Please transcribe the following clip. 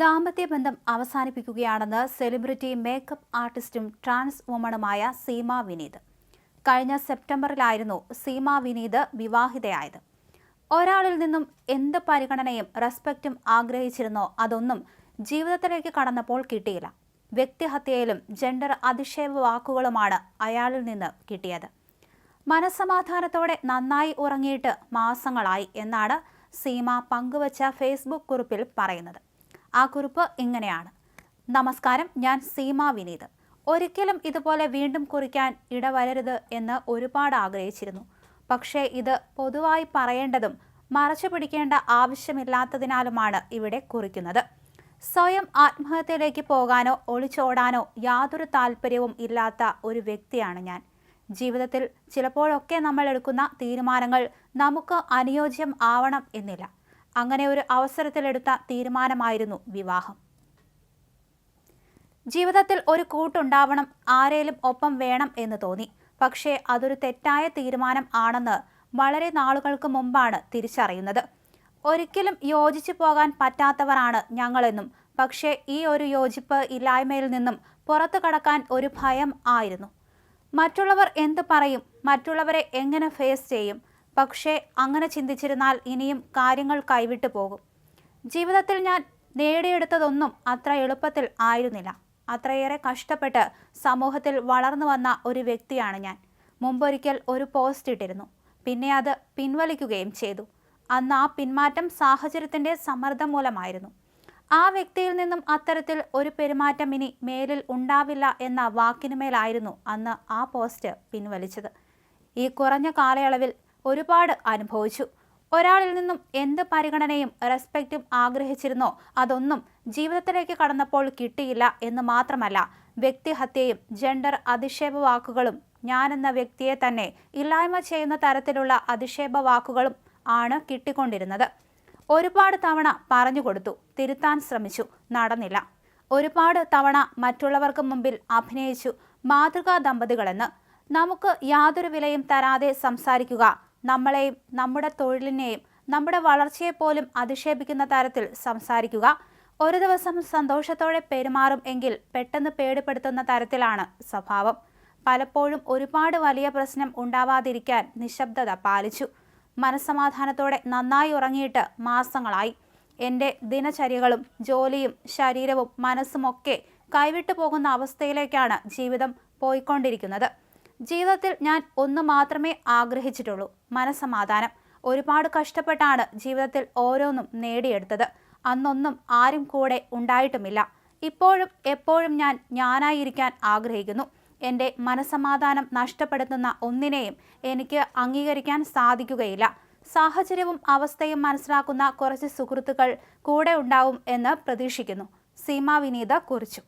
ദാമ്പത്യബന്ധം അവസാനിപ്പിക്കുകയാണെന്ന് celebrity makeup ആർട്ടിസ്റ്റും trans വുമണുമായ സീമ വിനീത്. കഴിഞ്ഞ സെപ്റ്റംബറിലായിരുന്നു സീമ വിനീത് വിവാഹിതയായത്. ഒരാളിൽ നിന്നും എന്ത് പരിഗണനയും റെസ്പെക്റ്റും ആഗ്രഹിച്ചിരുന്നോ അതൊന്നും ജീവിതത്തിലേക്ക് കടന്നപ്പോൾ കിട്ടിയില്ല. വ്യക്തിഹത്യയിലും ജെൻഡർ അധിക്ഷേപ വാക്കുകളുമാണ് അയാളിൽ നിന്ന് കിട്ടിയത്. മനസ്സമാധാനത്തോടെ നന്നായി ഉറങ്ങിയിട്ട് മാസങ്ങളായി എന്നാണ് സീമ പങ്കുവച്ച ഫേസ്ബുക്ക് കുറിപ്പിൽ പറയുന്നത്. ആ കുറിപ്പ് ഇങ്ങനെയാണ്. നമസ്കാരം ഞാൻ സീമ വിനീത്. ഒരിക്കലും ഇതുപോലെ വീണ്ടും കുറിക്കാൻ ഇടവരരുത് എന്ന് ഒരുപാട് ആഗ്രഹിച്ചിരുന്നു. പക്ഷേ ഇത് പൊതുവായി പറയേണ്ടതും മറച്ചു പിടിക്കേണ്ട ആവശ്യമില്ലാത്തതിനാലുമാണ് ഇവിടെ കുറിക്കുന്നത്. സ്വയം ആത്മഹത്യയിലേക്ക് പോകാനോ ഒളിച്ചോടാനോ യാതൊരു താല്പര്യവും ഇല്ലാത്ത ഒരു വ്യക്തിയാണ് ഞാൻ. ജീവിതത്തിൽ ചിലപ്പോഴൊക്കെ നമ്മൾ എടുക്കുന്ന തീരുമാനങ്ങൾ നമുക്ക് അനുയോജ്യം ആവണം എന്നില്ല. അങ്ങനെ ഒരു അവസരത്തിലെടുത്ത തീരുമാനമായിരുന്നു വിവാഹം. ജീവിതത്തിൽ ഒരു കൂട്ടുണ്ടാവണം ആരേലും ഒപ്പം വേണം എന്ന് തോന്നി. പക്ഷേ അതൊരു തെറ്റായ തീരുമാനം ആണെന്ന് വളരെ നാളുകൾക്ക് മുമ്പാണ് തിരിച്ചറിയുന്നത്. ഒരിക്കലും യോജിച്ചു പോകാൻ പറ്റാത്തവരാണ് ഞങ്ങളെന്നും പക്ഷേ ഈ ഒരു യോജിപ്പ് ഇല്ലായ്മയിൽ നിന്നും പുറത്തു കടക്കാൻ ഒരു ഭയം ആയിരുന്നു. മറ്റുള്ളവർ എന്ത് പറയും? മറ്റുള്ളവരെ എങ്ങനെ ഫേസ് ചെയ്യും? പക്ഷേ അങ്ങനെ ചിന്തിച്ചിരുന്നാൽ ഇനിയും കാര്യങ്ങൾ കൈവിട്ടു പോകും. ജീവിതത്തിൽ ഞാൻ നേടിയെടുത്തതൊന്നും അത്ര എളുപ്പത്തിൽ ആയിരുന്നില്ല. അത്രയേറെ കഷ്ടപ്പെട്ട് സമൂഹത്തിൽ വളർന്നു വന്ന ഒരു വ്യക്തിയാണ് ഞാൻ. മുമ്പൊരിക്കൽ ഒരു പോസ്റ്റ് ഇട്ടിരുന്നു. പിന്നെ അത് പിൻവലിക്കുകയും ചെയ്തു. അന്ന് ആ പിന്മാറ്റം സാഹചര്യത്തിന്റെ സമ്മർദ്ദം മൂലമായിരുന്നു. ആ വ്യക്തിയിൽ നിന്നും അത്തരത്തിൽ ഒരു പെരുമാറ്റം ഇനി മേലിൽ ഉണ്ടാവില്ല എന്ന വാക്കിനുമേലായിരുന്നു അന്ന് ആ പോസ്റ്റ് പിൻവലിച്ചത്. ഈ കുറഞ്ഞ കാലയളവിൽ ഒരുപാട് അനുഭവിച്ചു. ഒരാളിൽ നിന്നും എന്ത് പരിഗണനയും റെസ്പെക്റ്റും ആഗ്രഹിച്ചിരുന്നോ അതൊന്നും ജീവിതത്തിലേക്ക് കടന്നപ്പോൾ കിട്ടിയില്ല എന്ന് മാത്രമല്ല വ്യക്തിഹത്യയും ജെൻഡർ അധിക്ഷേപ വാക്കുകളും ഞാനെന്ന വ്യക്തിയെ തന്നെ ഇല്ലായ്മ ചെയ്യുന്ന തരത്തിലുള്ള അധിക്ഷേപ വാക്കുകളും ആണ് കിട്ടിക്കൊണ്ടിരുന്നത്. ഒരുപാട് തവണ പറഞ്ഞു കൊടുത്തു തിരുത്താൻ ശ്രമിച്ചു നടന്നില്ല. ഒരുപാട് തവണ മറ്റുള്ളവർക്ക് മുമ്പിൽ അഭിനയിച്ചു മാതൃകാ ദമ്പതികളെന്ന് നമുക്ക് യാതൊരു വിലയും തരാതെ സംസാരിക്കുക നമ്മളെയും നമ്മുടെ തൊഴിലിനെയും നമ്മുടെ വളർച്ചയെപ്പോലും അധിക്ഷേപിക്കുന്ന തരത്തിൽ സംസാരിക്കുക. ഒരു ദിവസം സന്തോഷത്തോടെ പെരുമാറും എങ്കിൽ പെട്ടെന്ന് പേടിപ്പെടുത്തുന്ന തരത്തിലാണ് സ്വഭാവം. പലപ്പോഴും ഒരുപാട് വലിയ പ്രശ്നം ഉണ്ടാവാതിരിക്കാൻ നിശബ്ദത പാലിച്ചു. മനസ്സമാധാനത്തോടെ നന്നായി ഉറങ്ങിയിട്ട് മാസങ്ങളായി. എന്റെ ദിനചര്യകളും ജോലിയും ശരീരവും മനസ്സുമൊക്കെ കൈവിട്ടു പോകുന്ന അവസ്ഥയിലേക്കാണ് ജീവിതം പോയിക്കൊണ്ടിരിക്കുന്നത്. ജീവിതത്തിൽ ഞാൻ ഒന്ന് മാത്രമേ ആഗ്രഹിച്ചിട്ടുള്ളൂ. മനസ്സമാധാനം. ഒരുപാട് കഷ്ടപ്പെട്ടാണ് ജീവിതത്തിൽ ഓരോന്നും നേടിയെടുത്തത്. അന്നൊന്നും ആരും കൂടെ ഉണ്ടായിട്ടുമില്ല. ഇപ്പോഴും എപ്പോഴും ഞാൻ ഞാനായിരിക്കാൻ ആഗ്രഹിക്കുന്നു. എന്റെ മനസമാധാനം നഷ്ടപ്പെടുത്തുന്ന ഒന്നിനെയും എനിക്ക് അംഗീകരിക്കാൻ സാധിക്കുകയില്ല. സാഹചര്യവും അവസ്ഥയും മനസ്സിലാക്കുന്ന കുറച്ച് സുഹൃത്തുക്കൾ കൂടെ ഉണ്ടാവും എന്ന് പ്രതീക്ഷിക്കുന്നു. സീമ വിനീത കുറിച്ചു.